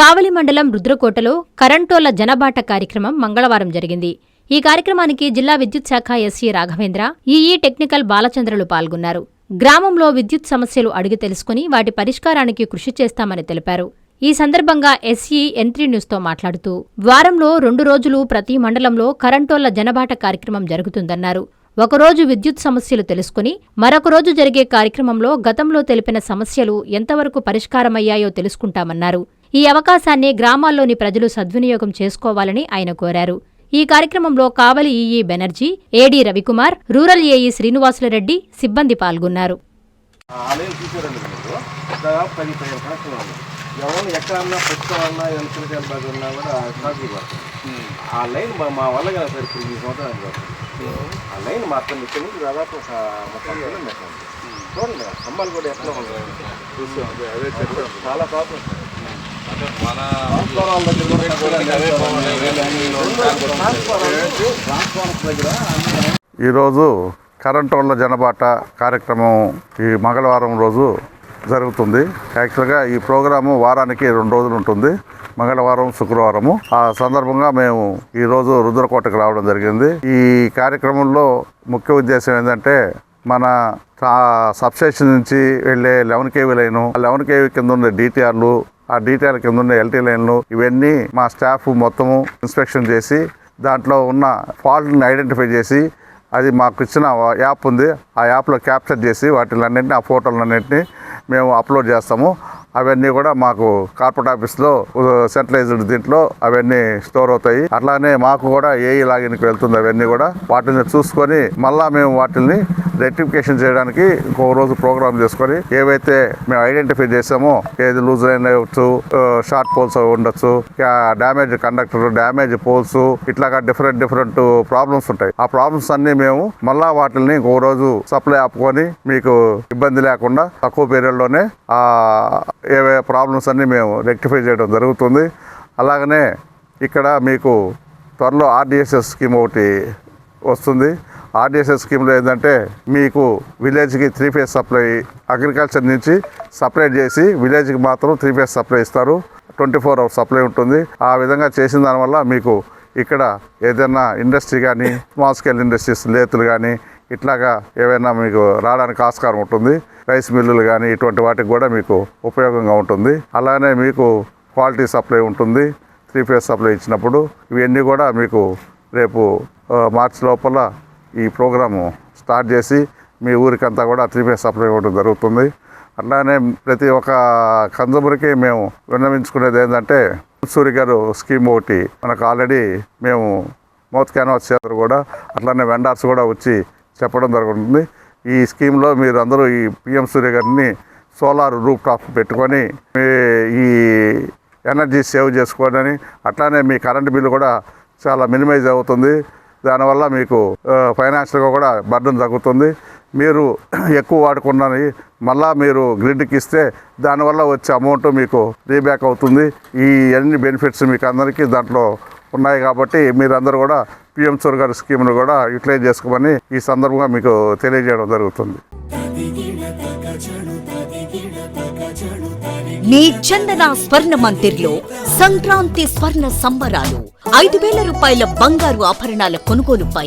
కావలి మండలం రుద్రకోటలో కరెంటోల జనబాట కార్యక్రమం మంగళవారం జరిగింది. ఈ కార్యక్రమానికి జిల్లా విద్యుత్ శాఖ ఎస్సీ రాఘవేంద్ర ఈఈ టెక్నికల్ బాలచంద్రలు పాల్గొన్నారు. గ్రామంలో విద్యుత్ సమస్యలు అడిగి తెలుసుకుని వాటి పరిష్కారానికి కృషి చేస్తామని తెలిపారు. ఈ సందర్భంగా ఎస్ఈ ఎంత్రీ న్యూస్తో మాట్లాడుతూ వారంలో రెండు రోజులు ప్రతి మండలంలో కరంటోళ్ళ జనబాట కార్యక్రమం జరుగుతుందన్నారు. ఒకరోజు విద్యుత్ సమస్యలు తెలుసుకుని మరొక రోజు జరిగే కార్యక్రమంలో గతంలో తెలిపిన సమస్యలు ఎంతవరకు పరిష్కారమయ్యాయో తెలుసుకుంటామన్నారు. ఈ అవకాశాన్ని గ్రామాల్లోని ప్రజలు సద్వినియోగం చేసుకోవాలని ఆయన కోరారు. ఈ కార్యక్రమంలో Kavali EE Banerjee AD Ravikumar rural AE Srinivasula Reddy సిబ్బంది పాల్గొన్నారు. ఆ ఆలయం చూసారండి మీరు. దాదాపు పది పదిహేను కనెక్షన్ ఉంది. ఎవరు ఎక్కడన్నా పెట్టుకోవాలన్నా ఎలక్ట్రికల్ బ్యాగ్ ఉన్నా కూడా షార్ట్లు పడుతుంది. ఆ లైన్ మా మా వల్ల కదా సార్ ఇప్పుడు ఈ సంవత్సరానికి పడుతుంది. ఆ లైన్ మాత్రం ఇక్కడ నుంచి దాదాపు ఒక ముప్పై కిలోమీటర్ ఉంది. చూడండి స్తంభాలు కూడా ఎట్లా ఉన్నాయి. చాలా ప్రాబ్లం ఈరోజు కరెంట్ వాళ్ళ జనబాట కార్యక్రమం ఈ మంగళవారం రోజు జరుగుతుంది. యాక్చువల్గా ఈ ప్రోగ్రాము వారానికి రెండు రోజులు ఉంటుంది. మంగళవారం శుక్రవారము. ఆ సందర్భంగా మేము ఈరోజు రుద్రకోటకు రావడం జరిగింది. ఈ కార్యక్రమంలో ముఖ్య ఉద్దేశం ఏంటంటే మన సబ్స్టేషన్ నుంచి వెళ్ళే లెవెన్ కేవీ లైను ఆ లెవెన్ కేవీ కింద ఉండే డిటిఆర్లు ఆ డీటెయిల్ కింద ఉన్న ఎల్టీ లైన్లు ఇవన్నీ మా స్టాఫ్ మొత్తము ఇన్స్పెక్షన్ చేసి దాంట్లో ఉన్న ఫాల్ట్ని ఐడెంటిఫై చేసి అది మాకు ఇచ్చిన యాప్ ఉంది. ఆ యాప్లో క్యాప్చర్ చేసి వాటిలన్నింటినీ ఆ ఫోటోలన్నింటినీ మేము అప్లోడ్ చేస్తాము. అవన్నీ కూడా మాకు కార్పొరేట్ ఆఫీస్లో సెంట్రలైజ్డ్ దీంట్లో అవన్నీ స్టోర్ అవుతాయి. అట్లానే మాకు కూడా ఏఈ లాగిన్కి వెళ్తుంది అవన్నీ కూడా. వాటిని చూసుకొని మళ్ళా మేము వాటిని రెక్టిఫికేషన్ చేయడానికి ఇంకో రోజు ప్రోగ్రామ్ చేసుకొని ఏవైతే మేము ఐడెంటిఫై చేసామో ఏది లూజ్ లైన్ అవ్వచ్చు షార్ట్ పోల్స్ ఉండొచ్చు డ్యామేజ్ కండక్టర్ డ్యామేజ్ పోల్స్ ఇట్లాగా డిఫరెంట్ డిఫరెంట్ ప్రాబ్లమ్స్ ఉంటాయి. ఆ ప్రాబ్లమ్స్ అన్ని మేము మళ్ళా వాటిని ఇంకో రోజు సప్లై ఆపుకొని మీకు ఇబ్బంది లేకుండా తక్కువ పీరియడ్లోనే ఆ ఏవే ప్రాబ్లమ్స్ అన్ని మేము రెక్టిఫై చేయడం జరుగుతుంది. అలాగనే ఇక్కడ మీకు త్వరలో ఆర్డిఎస్ఎస్ స్కీమ్ ఒకటి వస్తుంది. ఆర్డిఎస్ఎస్ స్కీమ్లో ఏంటంటే మీకు విలేజ్కి త్రీ ఫేజ్ సప్లై అగ్రికల్చర్ నుంచి సప్లై చేసి విలేజ్కి మాత్రం త్రీ ఫేజ్ సప్లై ఇస్తారు. ట్వంటీ ఫోర్ అవర్స్ సప్లై ఉంటుంది. ఆ విధంగా చేసిన దానివల్ల మీకు ఇక్కడ ఏదైనా ఇండస్ట్రీ కానీ స్మాల్ స్కేల్ ఇండస్ట్రీస్ లేతులు కానీ ఇట్లాగా ఏవైనా మీకు రావడానికి ఆస్కారం ఉంటుంది. రైస్ మిల్లులు కానీ ఇటువంటి వాటికి కూడా మీకు ఉపయోగంగా ఉంటుంది. అలానే మీకు క్వాలిటీ సప్లై ఉంటుంది. త్రీ ఫేజ్ సప్లై ఇచ్చినప్పుడు ఇవన్నీ కూడా మీకు రేపు మార్చి లోపల ఈ ప్రోగ్రాము స్టార్ట్ చేసి మీ ఊరికంతా కూడా త్రీ సప్లై ఇవ్వడం జరుగుతుంది. అట్లానే ప్రతి ఒక్క కన్జూమర్కి మేము విన్నవించుకునేది ఏంటంటే సూర్య గారు స్కీమ్ ఒకటి మనకు ఆల్రెడీ మేము మౌత్ క్యాన్వాస్ చేస్తారు కూడా అట్లానే వెండార్స్ కూడా వచ్చి చెప్పడం జరుగుతుంది. ఈ స్కీమ్లో మీరు అందరూ ఈ పిఎం సూర్య గారిని సోలార్ రూప్ టాప్ పెట్టుకొని మీ ఈ ఎనర్జీ సేవ్ చేసుకోవడని అట్లానే మీ కరెంటు బిల్లు కూడా చాలా మినిమైజ్ అవుతుంది. దానివల్ల మీకు ఫైనాన్షియల్గా కూడా బర్డన్ తగ్గుతుంది. మీరు ఎక్కువ వాడుకున్నది మళ్ళా మీరు గ్రిడ్కి ఇస్తే దానివల్ల వచ్చే అమౌంట్ మీకు రీబ్యాక్ అవుతుంది. ఈ అన్ని బెనిఫిట్స్ మీకు అందరికీ దాంట్లో ఉన్నాయి కాబట్టి మీరందరూ కూడా పిఎం సూర్ గారి స్కీమ్ను కూడా యూటిలైజ్ చేసుకోమని ఈ సందర్భంగా మీకు తెలియజేయడం జరుగుతుంది. మీ చందన స్వర్ణ మందిర్లో సంక్రాంతి స్వర్ణ సంబరాలు ఐదు వేల రూపాయల బంగారు ఆభరణాల కొనుగోలుపై